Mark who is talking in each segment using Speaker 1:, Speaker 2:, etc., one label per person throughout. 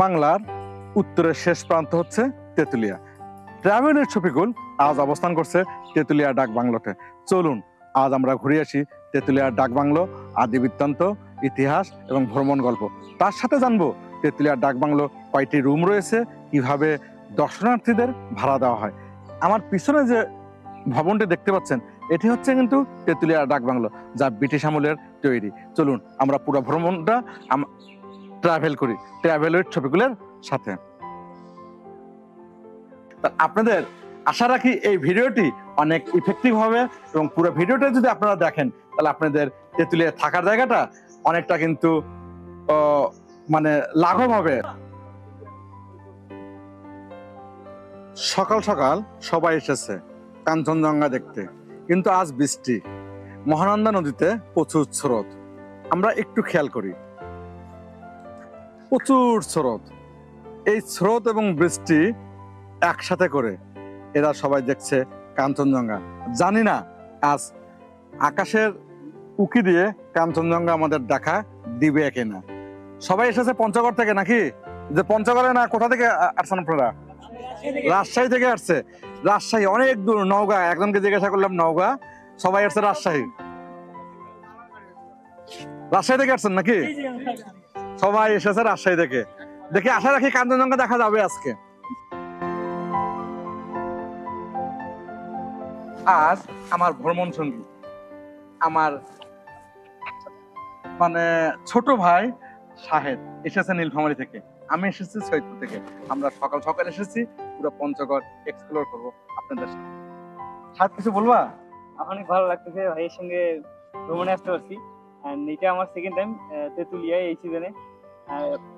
Speaker 1: বাংলার উত্তরের শেষ প্রান্ত হচ্ছে তেঁতুলিয়া। ট্রাভেলের ছবিগুল আজ অবস্থান করছে তেঁতুলিয়া ডাক বাংলোতে। চলুন, আজ আমরা ঘুরে আসি তেঁতুলিয়ার ডাক বাংলো আদি বৃত্তান্ত ইতিহাস এবং ভ্রমণ গল্প। তার সাথে জানব তেঁতুলিয়ার ডাক বাংলো কয়টি রুম রয়েছে, কীভাবে দর্শনার্থীদের ভাড়া দেওয়া হয়। আমার পিছনে যে ভবনটি দেখতে পাচ্ছেন, এটি হচ্ছে কিন্তু তেঁতুলিয়া ডাক বাংলো, যা ব্রিটিশ আমলের তৈরি। চলুন, আমরা পুরো ভ্রমণটা ট্রাভেল করি ট্রাভেলের ছবিগুলোর সাথে। আপনাদের আশা রাখি এই ভিডিওটি অনেক ইফেক্টিভ হবে এবং পুরো ভিডিওটা যদি আপনারা দেখেন, তাহলে আপনাদের তেঁতুলিয়া থাকার জায়গাটা অনেকটা কিন্তু মানে লাঘব হবে। সকাল সকাল সবাই এসেছে কাঞ্চনজঙ্ঘা দেখতে, কিন্তু আজ বৃষ্টি। মহানন্দা নদীতে প্রচুর স্রোত। আমরা একটু খেয়াল করি। প্রচুর স্রোত। এই স্রোত এবং বৃষ্টি একসাথে করে এরা সবাই দেখছে কাঞ্চনজঙ্ঘা। জানি না, আজ আকাশের উকি দিয়ে কাঞ্চনজঙ্ঘা আমাদের দেখা দিবে কিনা। সবাই এসেছে পঞ্চগড় থেকে নাকি? যে পঞ্চগড়ে না, কোথা থেকে আসছেন আপনারা? রাজশাহী থেকে আসছে। রাজশাহী অনেক দূর, নওগাঁ। একজনকে জিজ্ঞাসা করলাম, নওগাঁ? সবাই আসছে রাজশাহী। রাজশাহী থেকে আসছেন নাকি? সবাই এসেছে রাজশাহী থেকে। দেখি আশা রাখি কাঞ্চনজঙ্ঘা দেখা যাবে আজকে। আজ আমার ভ্রমণ সঙ্গী, আমার মানে ছোট ভাই শাহেদ এসেছে নীলফামারী থেকে। আমি এসেছি সৈয়দপুর থেকে। আমরা সকাল সকাল এসেছি, পুরো পঞ্চগড় এক্সপ্লোর করব আপনাদের সাথে। সাথে কিছু বলবা?
Speaker 2: অনেক ভালো লাগতেছে ভাইয়ের সঙ্গে ভ্রমণে আসতে পারছি। এটা আমার সেকেন্ড টাইম তেঁতুলিয়ায় এই সিজনে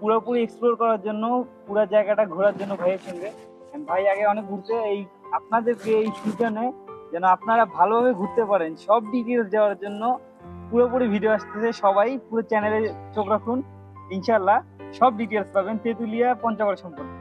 Speaker 2: পুরোপুরি এক্সপ্লোর করার জন্য, পুরো জায়গাটা ঘোরার জন্য ভাইয়ের সঙ্গে ভাই আগে অনেক ঘুরতে, এই আপনাদেরকে এই সুজনে যেন আপনারা ভালোভাবে ঘুরতে পারেন। সব ডিটেলস দেওয়ার জন্য পুরোপুরি ভিডিও আসতেছে। সবাই পুরো চ্যানেলে চোখ রাখুন ইনশাল্লাহ সব ডিটেলস পাবেন। তেঁতুলিয়া, পঞ্চগড় সম্পর্কে।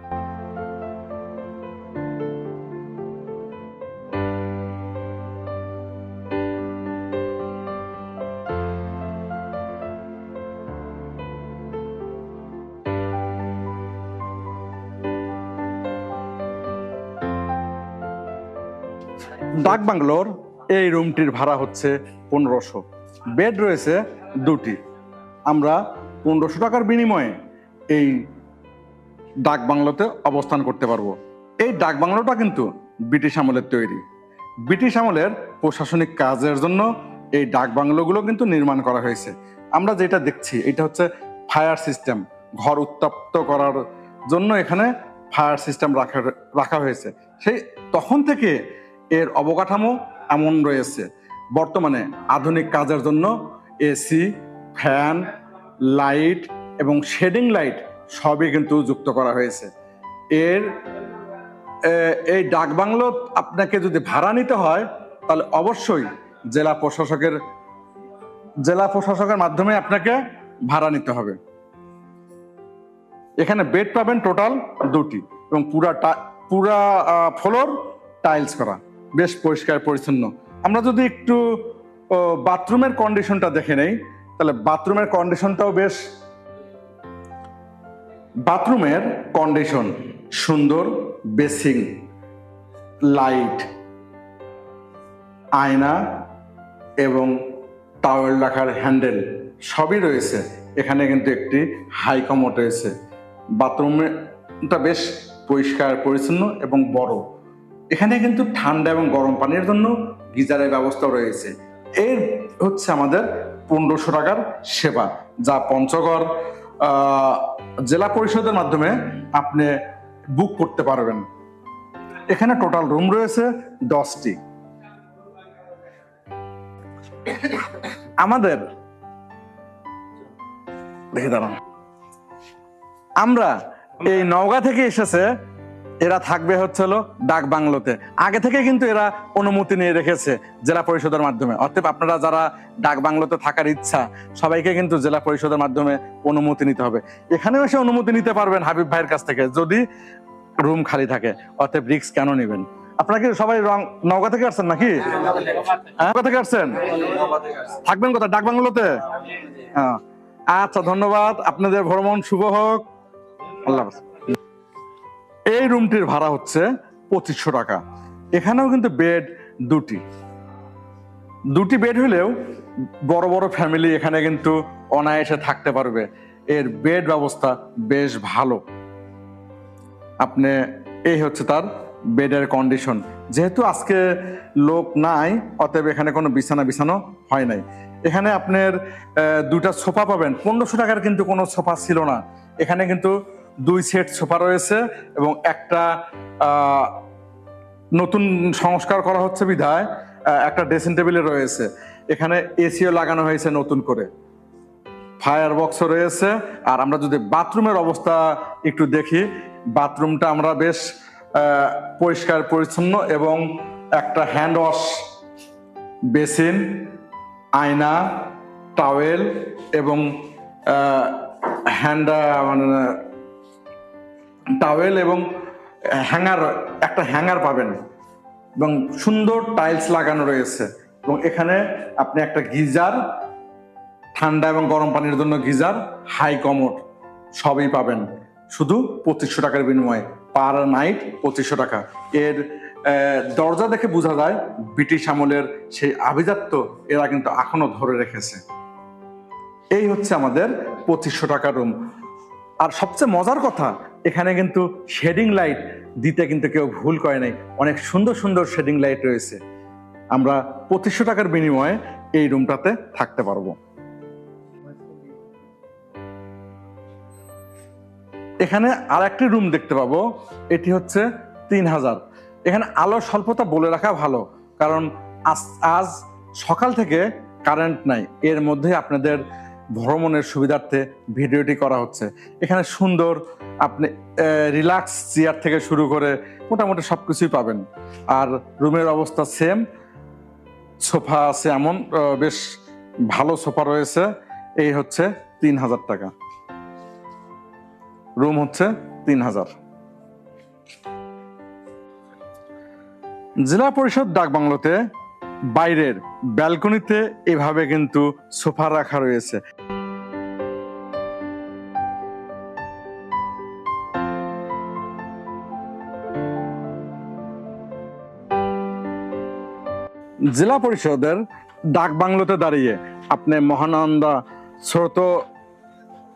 Speaker 1: ডাক বাংলোর এই রুমটির ভাড়া হচ্ছে পনেরোশো। বেড রয়েছে দুটি। আমরা পনেরোশো টাকার বিনিময়ে এই ডাক বাংলোতে অবস্থান করতে পারব। এই ডাক বাংলোটা কিন্তু ব্রিটিশ আমলের তৈরি। ব্রিটিশ আমলের প্রশাসনিক কাজের জন্য এই ডাক বাংলোগুলো কিন্তু নির্মাণ করা হয়েছে। আমরা যেটা দেখছি, এটা হচ্ছে ফায়ার সিস্টেম। ঘর উত্তপ্ত করার জন্য এখানে ফায়ার সিস্টেম রাখা রাখা হয়েছে। সেই তখন থেকে এর অবকাঠামো এমন রয়েছে। বর্তমানে আধুনিক কাজের জন্য এসি ফ্যান লাইট এবং শেডিং লাইট সবই কিন্তু যুক্ত করা হয়েছে। এর এই ডাক বাংলো আপনাকে যদি ভাড়া নিতে হয়, তাহলে অবশ্যই জেলা প্রশাসকের জেলা প্রশাসকের মাধ্যমে আপনাকে ভাড়া নিতে হবে। এখানে বেড পাবেন টোটাল দুটি এবং পুরা পুরা ফ্লোর টাইলস করা। বেশ পরিষ্কার, পরিচ্ছন্ন। আমরা যদি একটু বাথরুমের কন্ডিশনটা দেখে নেই, তাহলে বাথরুমের কন্ডিশনটাও বেশ। বাথরুমের কন্ডিশন সুন্দর, বেসিং, লাইট, আয়না এবং টাওয়েল রাখার হ্যান্ডেল সবই রয়েছে। এখানে কিন্তু একটি হাই রয়েছে। বাথরুমটা বেশ পরিষ্কার, পরিচ্ছন্ন এবং বড়। এখানে কিন্তু ঠান্ডা এবং গরম পানির জন্য গিজারের ব্যবস্থা রয়েছে। এর হচ্ছে আমাদের পনেরোশো টাকার সেবা, যা পঞ্চগড় জেলা পরিষদের মাধ্যমে আপনি বুক করতে পারবেন। এখানে টোটাল রুম রয়েছে দশটি। আমাদের দেখে দাঁড়ান। আমরা এই নওগাঁ থেকে এসেছে এরা থাকবে হচ্ছে হলো ডাক বাংলোতে। আগে থেকে কিন্তু এরা অনুমতি নিয়ে রেখেছে জেলা পরিষদের মাধ্যমে। অতএব আপনারা যারা ডাক বাংলোতে থাকার ইচ্ছা, সবাইকে কিন্তু জেলা পরিষদের মাধ্যমে অনুমতি নিতে হবে। এখানেও এসে অনুমতি নিতে পারবেন হাবিব ভাইয়ের কাছ থেকে, যদি রুম খালি থাকে। অতএব রিক্স কেন নেবেন? আপনারা কি সবাই রং, নওগাঁ থেকে আসছেন নাকি? হ্যাঁ থেকে আসছেন? থাকবেন কোথায়? ডাক বাংলোতে? হ্যাঁ। আচ্ছা ধন্যবাদ। আপনাদের ভ্রমণ শুভ হোক। আল্লাহ হাফেজ। এই রুমটির ভাড়া হচ্ছে পঁচিশশো টাকা। এখানেও কিন্তু বেড দুটি। দুটি বেড হলেও বড় বড় ফ্যামিলি এখানে কিন্তু অনায়াসে থাকতে পারবে। এর বেড ব্যবস্থা বেশ ভালো। আপনি, এই হচ্ছে তার বেডের কন্ডিশন। যেহেতু আজকে লোক নাই, অতএব এখানে কোনো বিছানা বিছানো হয় নাই। এখানে আপনার দুইটা সোফা পাবেন। পনেরোশো টাকার কিন্তু কোনো সোফা ছিল না। এখানে কিন্তু দুই সেট সোফা রয়েছে এবং একটা নতুন সংস্কার করা হচ্ছে বিধায় একটা ড্রেসিং টেবিলে রয়েছে। এখানে এসিও লাগানো হয়েছে নতুন করে। ফায়ার বক্সও রয়েছে। আর আমরা যদি বাথরুমের অবস্থা একটু দেখি, বাথরুমটা আমরা বেশ পরিষ্কার, পরিচ্ছন্ন এবং একটা হ্যান্ড ওয়াশ বেসিন, আয়না, টাওয়েল এবং হ্যান্ড মানে টাওয়েল এবং হ্যাঙ্গার একটা হ্যাঙ্গার পাবেন এবং সুন্দর টাইলস লাগানো রয়েছে এবং এখানে আপনি একটা গিজার, ঠান্ডা এবং গরম পানির জন্য গিজার হাই কমোড সবই পাবেন। শুধু পঁচিশশো টাকার বিনিময়ে পার নাইট পঁচিশশো টাকা। এর দরজা দেখে বোঝা যায় ব্রিটিশ আমলের সেই আভিজাত্য এরা কিন্তু এখনও ধরে রেখেছে। এই হচ্ছে আমাদের পঁচিশশো টাকার রুম আর সবচেয়ে মজার কথা, এখানে কিন্তু শেডিং লাইট দিতে কিন্তু কেউ ভুল করে নাই। অনেক সুন্দর সুন্দর শেডিং লাইট রয়েছে। আমরা পঁচিশশো টাকার বিনিময়ে এই রুমটাতে থাকতে পারব। এখানে আর একটি রুম দেখতে পাবো। এটি হচ্ছে তিন হাজার। এখানে আলো স্বল্পতা বলে রাখা ভালো, কারণ আজ আজ সকাল থেকে কারেন্ট নাই। এর মধ্যে আপনাদের ভ্রমণের সুবিধার্থে ভিডিওটি করা হচ্ছে। এখানে সুন্দর আপনি রিল্যাক্স চেয়ার থেকে শুরু করে মোটামুটি সব কিছুই পাবেন। আর রুমের অবস্থা সেম সোফা আছে এমন বেশ ভালো সোফা রয়েছে। এই হচ্ছে তিন হাজার টাকা। রুম হচ্ছে তিন হাজার জেলা পরিষদ ডাক বাংলোতে বাইরের ব্যালকনিতে এভাবে কিন্তু সোফা রাখা রয়েছে। জেলা পরিষদের ডাক বাংলোতে দাঁড়িয়ে আপনি মহানন্দা স্রোত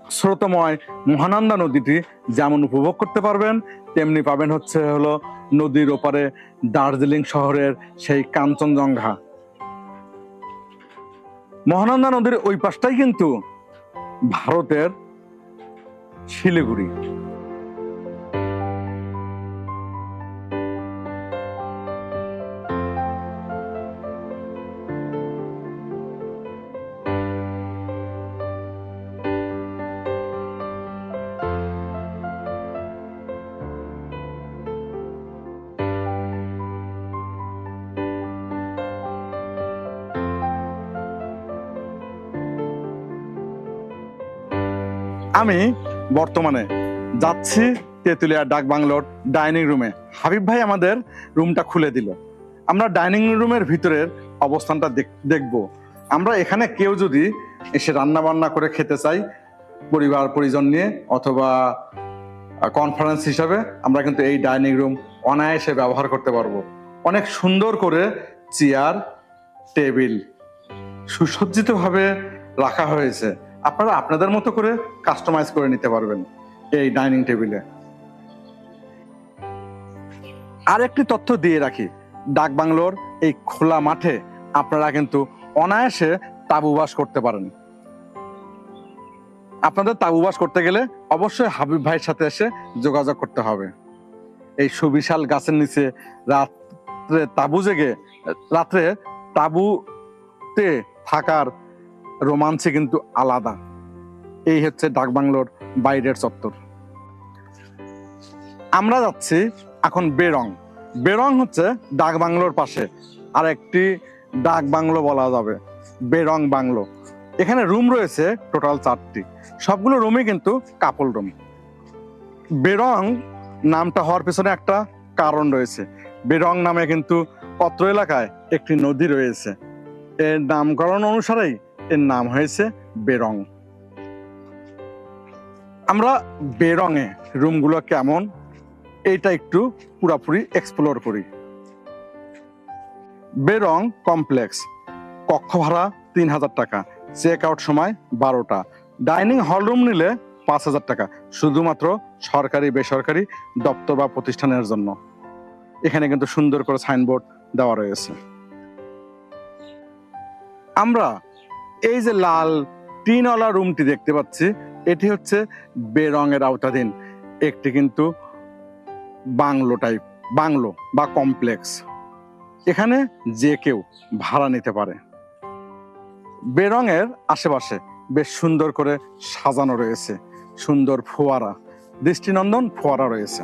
Speaker 1: স্রোতময় মহানন্দা নদীটি যেমন উপভোগ করতে পারবেন, তেমনি পাবেন হচ্ছে হলো নদীর ওপারে দার্জিলিং শহরের সেই কাঞ্চনজঙ্ঘা। মহানন্দা নদীর ওই পাশটাই কিন্তু ভারতের শিলিগুড়ি। আমি বর্তমানে যাচ্ছি তেঁতুলিয়া ডাক বাংলোর ডাইনিং রুমে। হাবিব ভাই আমাদের রুমটা খুলে দিল। আমরা ডাইনিং রুমের ভিতরের অবস্থানটা দেখ- দেখব। আমরা এখানে কেউ যদি এসে রান্না বান্না করে খেতে চাই, পরিবার, পরিজন নিয়ে, অথবা কনফারেন্স হিসাবে, আমরা কিন্তু এই ডাইনিং রুম অনায়াসে ব্যবহার করতে পারব। অনেক সুন্দর করে চেয়ার, টেবিল সুসজ্জিতভাবে রাখা হয়েছে। আপনারা আপনাদের মতো করে কাস্টমাইজ করে নিতে পারবেন এই ডাইনিং টেবিলে আর একটি তথ্য দিয়ে রাখি, ডাক বাংলোর এই খোলা মাঠে আপনারা কিন্তু অনায়াসে তাবুবাস করতে পারেন। আপনাদের তাবুবাস করতে গেলে অবশ্যই হাবিব ভাইয়ের সাথে এসে যোগাযোগ করতে হবে। এই সুবিশাল গাছের নিচে রাত্রে তাবু জেগে, রাত্রে তাবুতে থাকার রোমাঞ্চে কিন্তু আলাদা। এই হচ্ছে ডাকবাংলোর বাইরের চত্বর। আমরা যাচ্ছি এখন বেরং। বেরং হচ্ছে ডাকবাংলোর পাশে। আর একটি ডাক বাংলো বলা যাবে, বেরং বাংলো। এখানে রুম রয়েছে টোটাল চারটি। সবগুলো রুমই কিন্তু কাপল রুম। বেরং নামটা হওয়ার পেছনে একটা কারণ রয়েছে। বেরং নামে কিন্তু অত্র এলাকায় একটি নদী রয়েছে। এর নামকরণ অনুসারেই এর নাম হয়েছে বেরং। আমরা বেরঙে রুমগুলো কেমন, এইটা একটু পুরাপুরি এক্সপ্লোর করি। বেরং কমপ্লেক্স কক্ষ ভাড়া তিন হাজার টাকা চেক আউট সময় বারোটা। ডাইনিং হল রুম নিলে পাঁচ হাজার টাকা, শুধুমাত্র সরকারি, বেসরকারি দপ্তর বা প্রতিষ্ঠানের জন্য। এখানে কিন্তু সুন্দর করে সাইনবোর্ড দেওয়া রয়েছে। আমরা এই যে লাল টিনওয়ালা রুমটি দেখতে পাচ্ছি, এটি হচ্ছে বেরঙের আওতাধীন। একটি কিন্তু বাংলো টাইপ বাংলো বা কমপ্লেক্স এখানে যে কেউ ভাড়া নিতে পারে। বেরঙের আশেপাশে বেশ সুন্দর করে সাজানো রয়েছে। সুন্দর ফোয়ারা, দৃষ্টিনন্দন ফোয়ারা রয়েছে।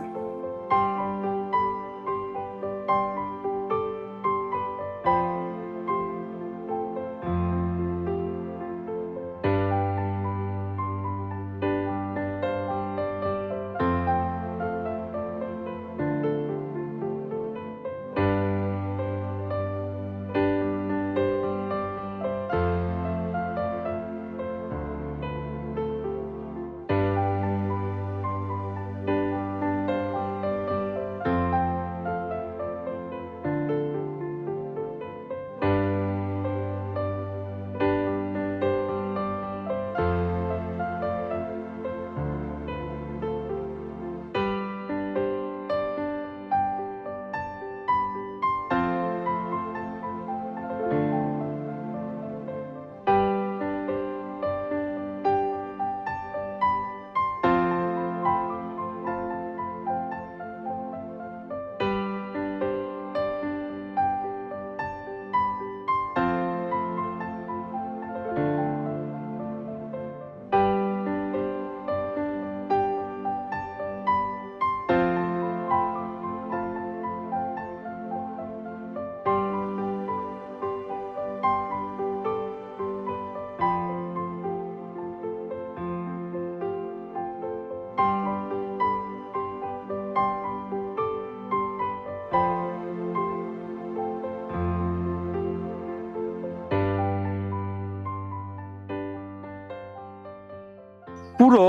Speaker 1: পুরো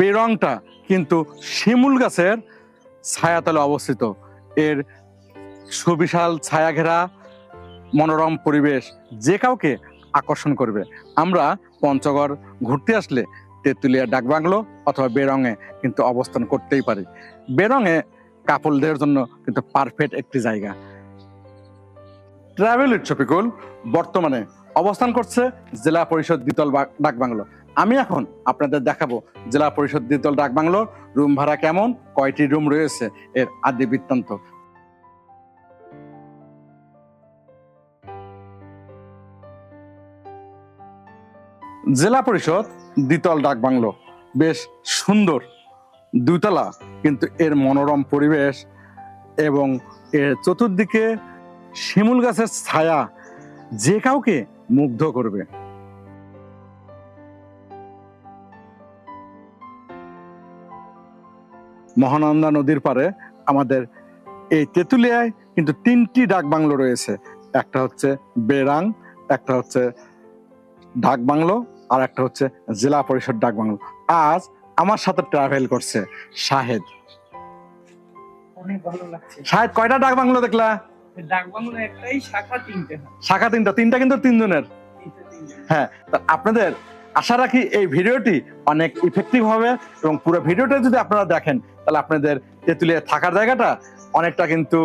Speaker 1: বেরংটা কিন্তু শিমুল গাছের ছায়াতলে অবস্থিত। এর সুবিশাল ছায়া ঘেরা মনোরম পরিবেশ যে কাউকে আকর্ষণ করবে। আমরা পঞ্চগড় ঘুরতে আসলে তেঁতুলিয়া ডাকবাংলো অথবা বেরঙে কিন্তু অবস্থান করতেই পারি। বেরঙে কাপলদের জন্য কিন্তু পারফেক্ট একটি জায়গা। ট্রাভেল ইটসপিকুল বর্তমানে অবস্থান করছে জেলা পরিষদ দ্বিতল ডাকবাংলো। আমি এখন আপনাদের দেখাবো জেলা পরিষদ দ্বিতল ডাকবাংলোর রুম ভাড়া কেমন, কয়টি রুম রয়েছে এর আদি বৃত্তান্ত। জেলা পরিষদ দ্বিতল ডাকবাংলো বেশ সুন্দর দুতলা কিন্তু এর মনোরম পরিবেশ এবং এর চতুর্দিকে শিমুল গাছের ছায়া যে কাউকে মুগ্ধ করবে। মহানন্দা নদীর পারে আমাদের এই তেঁতুলিয়ায় কিন্তু তিনটি ডাক বাংলো রয়েছে। একটা হচ্ছে বেরাং একটা হচ্ছে ডাক বাংলো আর একটা হচ্ছে জেলা পরিষদ ডাক বাংলো। আজ আমার সাথে ট্রাভেল করছে শাহেদ। শাহেদ কয়টা ডাক বাংলো দেখলা?
Speaker 2: ডাক বাংলো একটাই শাখা তিনটে
Speaker 1: শাখা তিনটা তিনটা কিন্তু তিনজনের। হ্যাঁ আপনাদের আশা রাখি এই ভিডিওটি অনেক ইফেক্টিভ হবে এবং পুরো ভিডিওটা যদি আপনারা দেখেন, তাহলে আপনাদের তেঁতুলিয়া থাকার জায়গাটা অনেকটা কিন্তু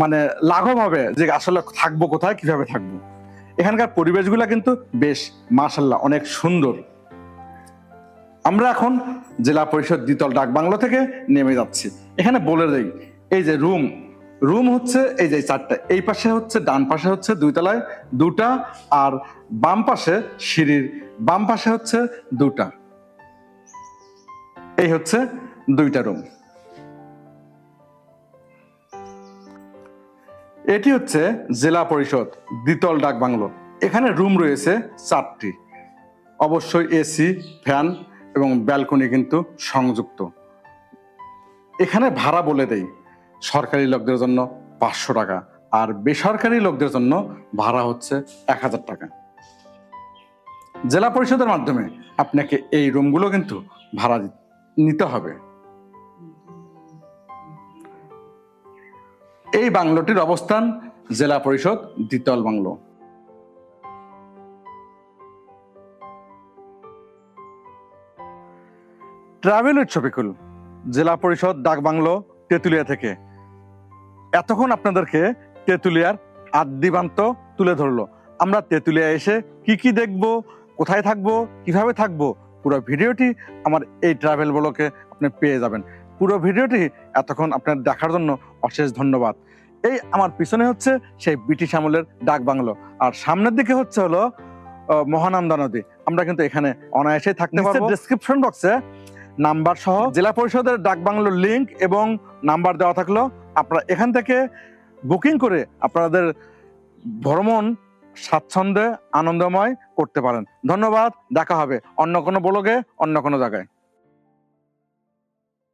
Speaker 1: মানে লাঘব হবে যে আসলে থাকব কোথায়, কীভাবে থাকব। এখানকার পরিবেশগুলো কিন্তু বেশ মার্শাল্লাহ অনেক সুন্দর। আমরা এখন জেলা পরিষদ দ্বিতল ডাক বাংলো থেকে নেমে যাচ্ছি। এখানে বলে দেই, এই যে রুম রুম হচ্ছে এই যে চারটা, এই পাশে হচ্ছে ডান পাশে হচ্ছে দুই তলায় দুটা আর বাম পাশে সিঁড়ির, বাম পাশে হচ্ছে দুটা। এই হচ্ছে দুইটা রুম। এটি হচ্ছে জেলা পরিষদ দ্বিতল ডাক বাংলো। এখানে রুম রয়েছে চারটি। অবশ্যই এসি, ফ্যান এবং ব্যালকনি কিন্তু সংযুক্ত। এখানে ভাড়া বলে দেই। সরকারি লোকদের জন্য পাঁচশো টাকা আর বেসরকারি লোকদের জন্য ভাড়া হচ্ছে এক হাজার টাকা। জেলা পরিষদের মাধ্যমে আপনাকে এই রুমগুলো কিন্তু ভাড়া নিতে হবে। এই বাংলোটির অবস্থান জেলা পরিষদ দ্বিতল বাংলো। ট্রাভেল শফিকুল জেলা পরিষদ ডাক বাংলো তেঁতুলিয়া থেকে। এতক্ষণ আপনাদেরকে তেঁতুলিয়ার আদিবান্ত তুলে ধরলো। আমরা তেঁতুলিয়া এসে কি কি দেখব কোথায় থাকব কীভাবে থাকব পুরো ভিডিওটি আমার এই ট্রাভেল ব্লকে আপনি পেয়ে যাবেন। পুরো ভিডিওটি এতক্ষণ আপনার দেখার জন্য অশেষ ধন্যবাদ। এই আমার পিছনে হচ্ছে সেই ব্রিটিশ আমলের ডাক বাংলো। আর সামনের দিকে হচ্ছে হলো মহানন্দা নদী। আমরা কিন্তু এখানে অনায়াসেই থাকতে পারব। ডেসক্রিপশন বক্সে নাম্বার সহ জেলা পরিষদের ডাক বাংলোর লিঙ্ক এবং নাম্বার দেওয়া থাকল। আপনারা এখান থেকে বুকিং করে আপনাদের ভ্রমণ স্বাচ্ছন্দ্যে, আনন্দময় করতে পারেন। ধন্যবাদ, দেখা হবে অন্য কোনো ব্লগে অন্য কোনো জায়গায়।